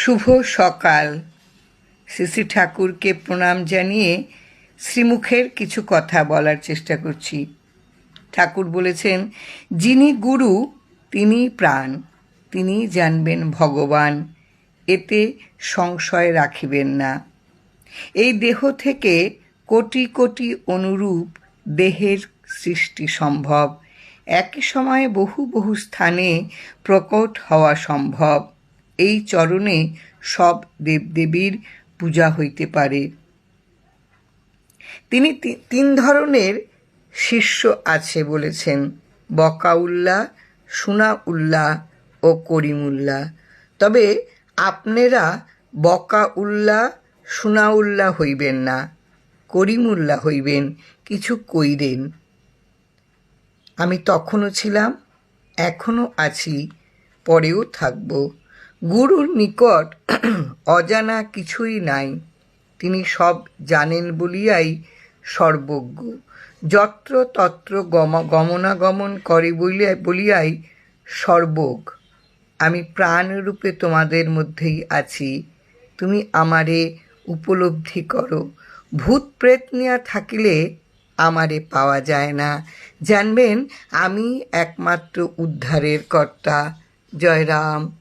শুভ সকাল। শ্রী ঠাকুরকে প্রণাম জানিয়ে শ্রীমুখের কিছু কথা বলার চেষ্টা করছি। ঠাকুর বলেছেন, যিনি গুরু তিনি প্রাণ তিনি জানবেন ভগবান, এতে সংশয় রাখিবেন না। এই দেহ থেকে কোটি কোটি অনুরূপ দেহের সৃষ্টি সম্ভব। একই সময়ে বহু বহু স্থানে প্রকট হওয়া সম্ভব। এই চরণে সব দেবদেবীর পূজা হইতে পারে। তিনি তিন ধরনের শিষ্য আছে বলেছেন। বকাউল্লাহ সুনাউল্লাহ ও করিমুল্লাহ তবে আপনারা বকাউল্লা সুনাউল্লাহ হইবেন না করিমুল্লাহ হইবেন, কিছু কইরেন। আমি তখনও ছিলাম, এখনও আছি, পরেও থাকব। গুরুর নিকট অজানা কিছুই নাই। তিনি সব জানেন বলিয়াই সর্বজ্ঞ। যত্র তত্র গম, গমনাগমন করে বলিয়া, বলিয়াই সর্বজ্ঞ। আমি প্রাণরূপে তোমাদের মধ্যেই আছি। তুমি আমারে উপলব্ধি করো। ভূত প্রেত নিয়া থাকিলে আমারে পাওয়া যায় না। জানবেন, আমি একমাত্র উদ্ধারের কর্তা। জয় রাম